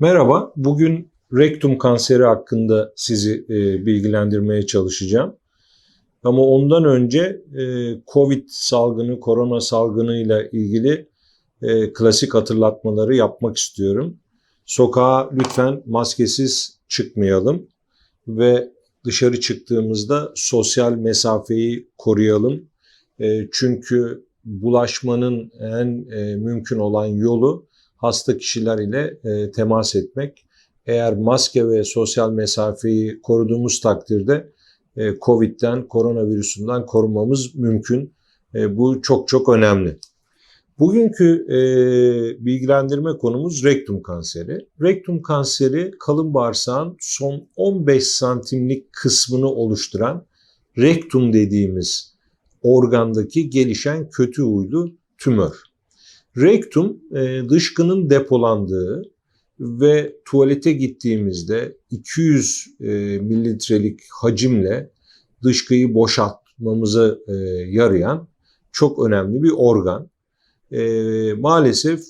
Merhaba, bugün rektum kanseri hakkında sizi e, bilgilendirmeye çalışacağım. Ama ondan önce e, COVID salgını, korona salgınıyla ilgili e, klasik hatırlatmaları yapmak istiyorum. Sokağa lütfen maskesiz çıkmayalım ve dışarı çıktığımızda sosyal mesafeyi koruyalım. E, çünkü bulaşmanın en e, mümkün olan yolu hasta kişiler ile e, temas etmek. Eğer maske ve sosyal mesafeyi koruduğumuz takdirde e, COVID'den, koronavirüsünden korunmamız mümkün. E, bu çok çok önemli. Bugünkü e, bilgilendirme konumuz rektum kanseri. Rektum kanseri kalın bağırsağın son 15 santimlik kısmını oluşturan rektum dediğimiz organdaki gelişen kötü huylu tümör. Rektum e, dışkının depolandığı ve tuvalete gittiğimizde 200 e, mililitrelik hacimle dışkıyı boşaltmamıza e, yarayan çok önemli bir organ. Maalesef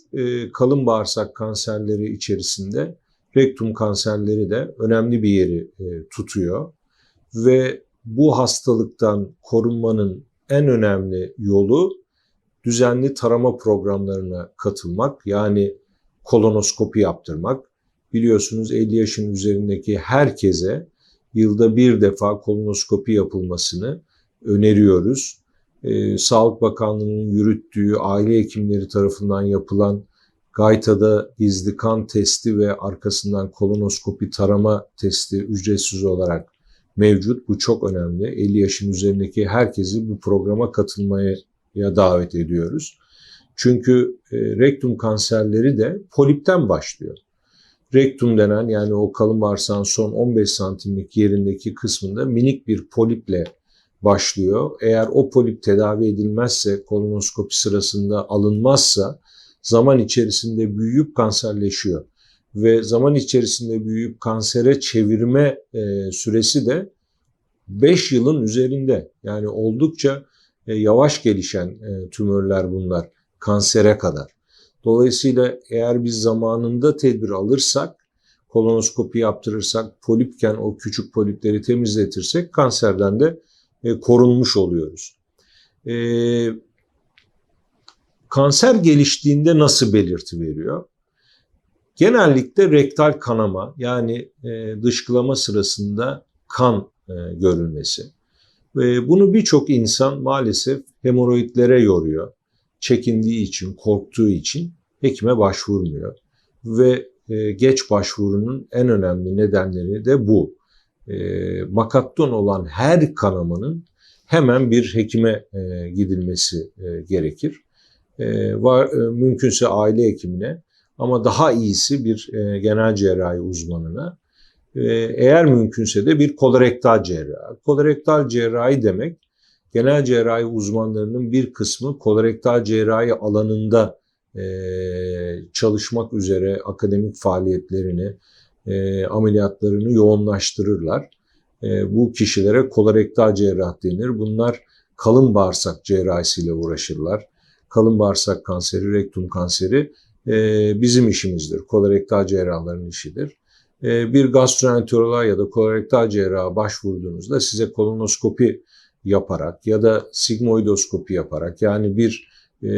kalın bağırsak kanserleri içerisinde rektum kanserleri de önemli bir yeri tutuyor ve bu hastalıktan korunmanın en önemli yolu düzenli tarama programlarına katılmak yani kolonoskopi yaptırmak. Biliyorsunuz 50 yaşın üzerindeki herkese yılda bir defa kolonoskopi yapılmasını öneriyoruz. Ee, Sağlık Bakanlığı'nın yürüttüğü aile hekimleri tarafından yapılan Gayta'da gizli kan testi ve arkasından kolonoskopi tarama testi ücretsiz olarak mevcut. Bu çok önemli. 50 yaşın üzerindeki herkesi bu programa katılmaya ya davet ediyoruz. Çünkü e, rektum kanserleri de polipten başlıyor. Rektum denen yani o kalın bağırsağın son 15 santimlik yerindeki kısmında minik bir poliple başlıyor. Eğer o polip tedavi edilmezse, kolonoskopi sırasında alınmazsa zaman içerisinde büyüyüp kanserleşiyor. Ve zaman içerisinde büyüyüp kansere çevirme e, süresi de 5 yılın üzerinde. Yani oldukça yavaş gelişen e, tümörler bunlar kansere kadar. Dolayısıyla eğer biz zamanında tedbir alırsak, kolonoskopi yaptırırsak, polipken o küçük polipleri temizletirsek kanserden de e, korunmuş oluyoruz. Kanser geliştiğinde nasıl belirti veriyor? Genellikle rektal kanama yani dışkılama sırasında kan görülmesi. Bunu birçok insan maalesef hemoroidlere yoruyor. Çekindiği için, korktuğu için hekime başvurmuyor. Ve e, geç başvurunun en önemli nedenleri de bu. E, makatton olan her kanamanın hemen bir hekime e, gidilmesi gerekir. Mümkünse aile hekimine ama daha iyisi bir genel cerrahi uzmanına eğer mümkünse de bir kolorektal cerrahi. Kolorektal cerrahi demek genel cerrahi uzmanlarının bir kısmı kolorektal cerrahi alanında e, çalışmak üzere akademik faaliyetlerini, e, ameliyatlarını yoğunlaştırırlar. E, bu kişilere kolorektal cerrah denir. Bunlar kalın bağırsak cerrahisiyle uğraşırlar. Kalın bağırsak kanseri, rektum kanseri bizim işimizdir. Kolorektal cerrahların işidir. Ee, bir gastroenteroloğa ya da kolorektal cerraha başvurduğunuzda size kolonoskopi yaparak ya da sigmoidoskopi yaparak yani bir e,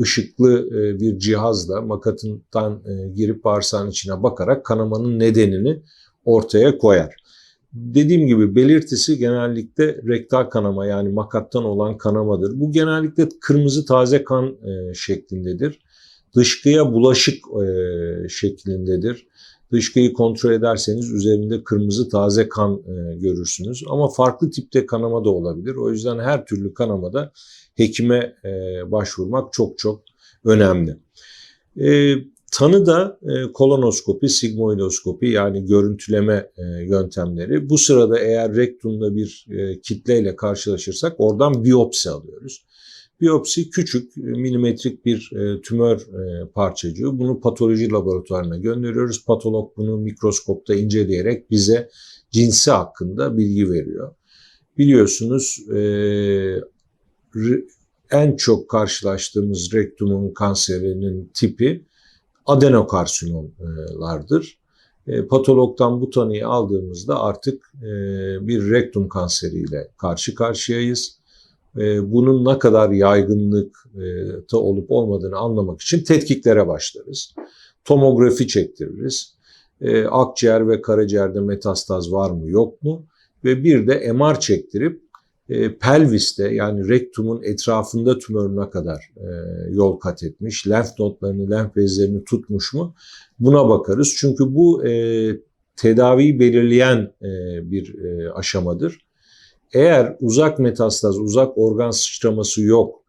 ışıklı e, bir cihazla makatından e, girip bağırsağın içine bakarak kanamanın nedenini ortaya koyar. Dediğim gibi belirtisi genellikle rektal kanama yani makattan olan kanamadır. Bu genellikle kırmızı taze kan şeklindedir. Dışkıya bulaşık şeklindedir. Dışkıyı kontrol ederseniz üzerinde kırmızı taze kan e, görürsünüz. Ama farklı tipte kanama da olabilir. O yüzden her türlü kanamada hekime e, başvurmak çok çok önemli. E, tanı da e, kolonoskopi, sigmoidoskopi yani görüntüleme e, yöntemleri. Bu sırada eğer rektumda bir e, kitleyle karşılaşırsak oradan biyopsi alıyoruz. Biyopsi küçük milimetrik bir e, tümör e, parçacığı. Bunu patoloji laboratuvarına gönderiyoruz. Patolog bunu mikroskopta inceleyerek bize cinsi hakkında bilgi veriyor. Biliyorsunuz e, en çok karşılaştığımız rektumun kanserinin tipi adenokarsinolardır. E, patologdan bu tanıyı aldığımızda artık e, bir rektum kanseriyle karşı karşıyayız. E, bunun ne kadar yaygınlıkta olup olmadığını anlamak için tetkiklere başlarız. Tomografi çektiririz. E, akciğer ve karaciğerde metastaz var mı yok mu? Ve bir de MR çektirip e, pelviste yani rektumun etrafında tümörüne kadar e, yol kat etmiş, lenf nodlarını, lenf bezlerini tutmuş mu buna bakarız. Çünkü bu e, tedaviyi belirleyen bir aşamadır. Eğer uzak metastaz, uzak organ sıçraması yok,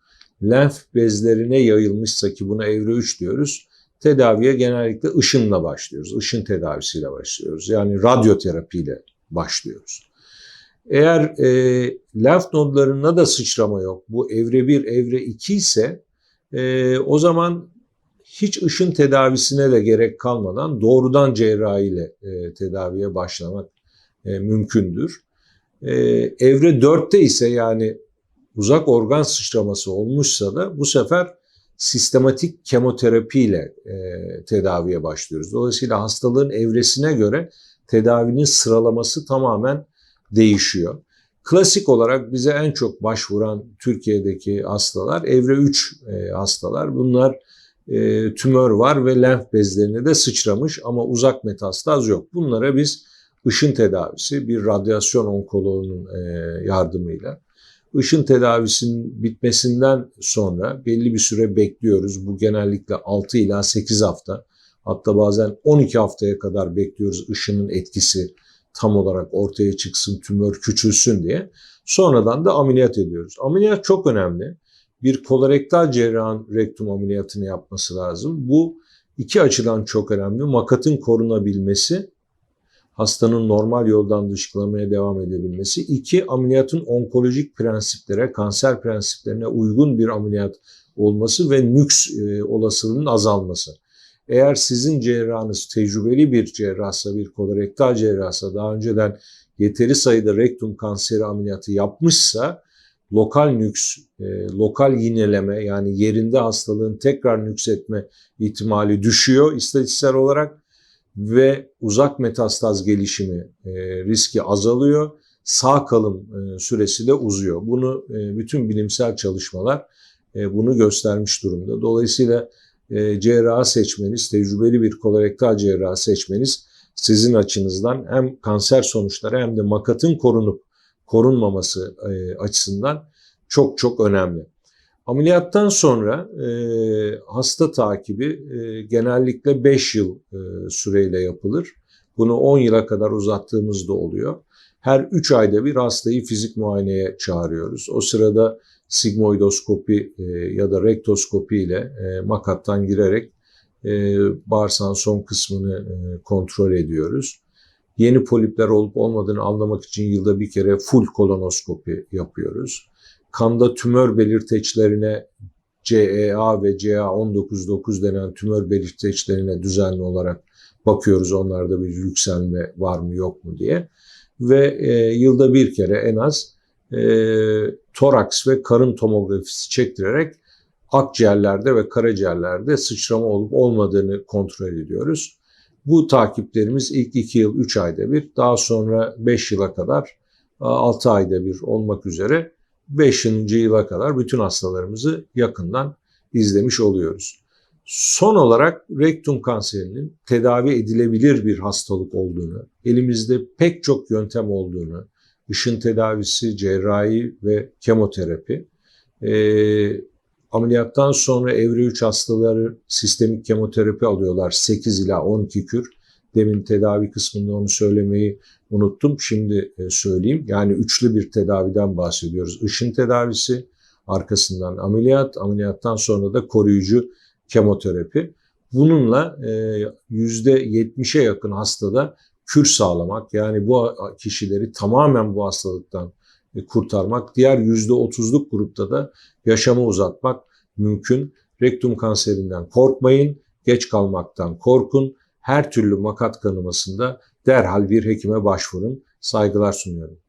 lenf bezlerine yayılmışsa ki buna evre 3 diyoruz, tedaviye genellikle ışınla başlıyoruz. Işın tedavisiyle başlıyoruz. Yani radyoterapiyle başlıyoruz. Eğer e, lenf nodlarına da sıçrama yok, bu evre 1, evre 2 ise e, o zaman hiç ışın tedavisine de gerek kalmadan doğrudan cerrahiyle e, tedaviye başlamak e, mümkündür. E, evre 4'te ise yani uzak organ sıçraması olmuşsa da bu sefer sistematik kemoterapiyle e, tedaviye başlıyoruz. Dolayısıyla hastalığın evresine göre tedavinin sıralaması tamamen değişiyor. Klasik olarak bize en çok başvuran Türkiye'deki hastalar evre 3 e, hastalar. Bunlar e, tümör var ve lenf bezlerine de sıçramış ama uzak metastaz yok. Bunlara biz ışın tedavisi bir radyasyon onkoloğunun e, yardımıyla ışın tedavisinin bitmesinden sonra belli bir süre bekliyoruz. Bu genellikle 6 ila 8 hafta hatta bazen 12 haftaya kadar bekliyoruz ışının etkisi tam olarak ortaya çıksın, tümör küçülsün diye. Sonradan da ameliyat ediyoruz. Ameliyat çok önemli. Bir kolorektal cerrahın rektum ameliyatını yapması lazım. Bu iki açıdan çok önemli. Makatın korunabilmesi, hastanın normal yoldan dışkılamaya devam edebilmesi. İki, ameliyatın onkolojik prensiplere, kanser prensiplerine uygun bir ameliyat olması ve nüks e, olasılığının azalması. Eğer sizin cerrahınız tecrübeli bir cerrahsa, bir kolorektal cerrahsa, daha önceden yeteri sayıda rektum kanseri ameliyatı yapmışsa, lokal nüks, e, lokal yineleme yani yerinde hastalığın tekrar nüksetme ihtimali düşüyor istatistiksel olarak ve uzak metastaz gelişimi e, riski azalıyor. Sağ kalım e, süresi de uzuyor. Bunu e, bütün bilimsel çalışmalar bunu göstermiş durumda. Dolayısıyla cerrahı seçmeniz, tecrübeli bir kolorektal cerrahı seçmeniz sizin açınızdan hem kanser sonuçları hem de makatın korunup korunmaması açısından çok çok önemli. Ameliyattan sonra e, hasta takibi e, genellikle 5 yıl e, süreyle yapılır. Bunu 10 yıla kadar uzattığımız da oluyor. Her 3 ayda bir hastayı fizik muayeneye çağırıyoruz. O sırada sigmoidoskopi e, ya da rektoskopi ile e, makattan girerek e, bağırsağın son kısmını e, kontrol ediyoruz. Yeni polipler olup olmadığını anlamak için yılda bir kere full kolonoskopi yapıyoruz. Kanda tümör belirteçlerine CEA ve CA199 denen tümör belirteçlerine düzenli olarak bakıyoruz. Onlarda bir yükselme var mı yok mu diye. Ve e, yılda bir kere en az e, toraks ve karın tomografisi çektirerek akciğerlerde ve karaciğerlerde sıçrama olup olmadığını kontrol ediyoruz. Bu takiplerimiz ilk 2 yıl 3 ayda bir, daha sonra 5 yıla kadar 6 ayda bir olmak üzere 5. yıla kadar bütün hastalarımızı yakından izlemiş oluyoruz. Son olarak rektum kanserinin tedavi edilebilir bir hastalık olduğunu, elimizde pek çok yöntem olduğunu, ışın tedavisi, cerrahi ve kemoterapi, e, ameliyattan sonra evre 3 hastaları sistemik kemoterapi alıyorlar 8 ila 12 kür. Demin tedavi kısmında onu söylemeyi unuttum. Şimdi e, söyleyeyim. Yani üçlü bir tedaviden bahsediyoruz. Işın tedavisi, arkasından ameliyat, ameliyattan sonra da koruyucu kemoterapi. Bununla %70'e yakın hastada kür sağlamak yani bu kişileri tamamen bu hastalıktan e, kurtarmak, diğer %30'luk grupta da yaşamı uzatmak mümkün. Rektum kanserinden korkmayın, geç kalmaktan korkun. Her türlü makat kanamasında derhal bir hekime başvurun. Saygılar sunuyorum.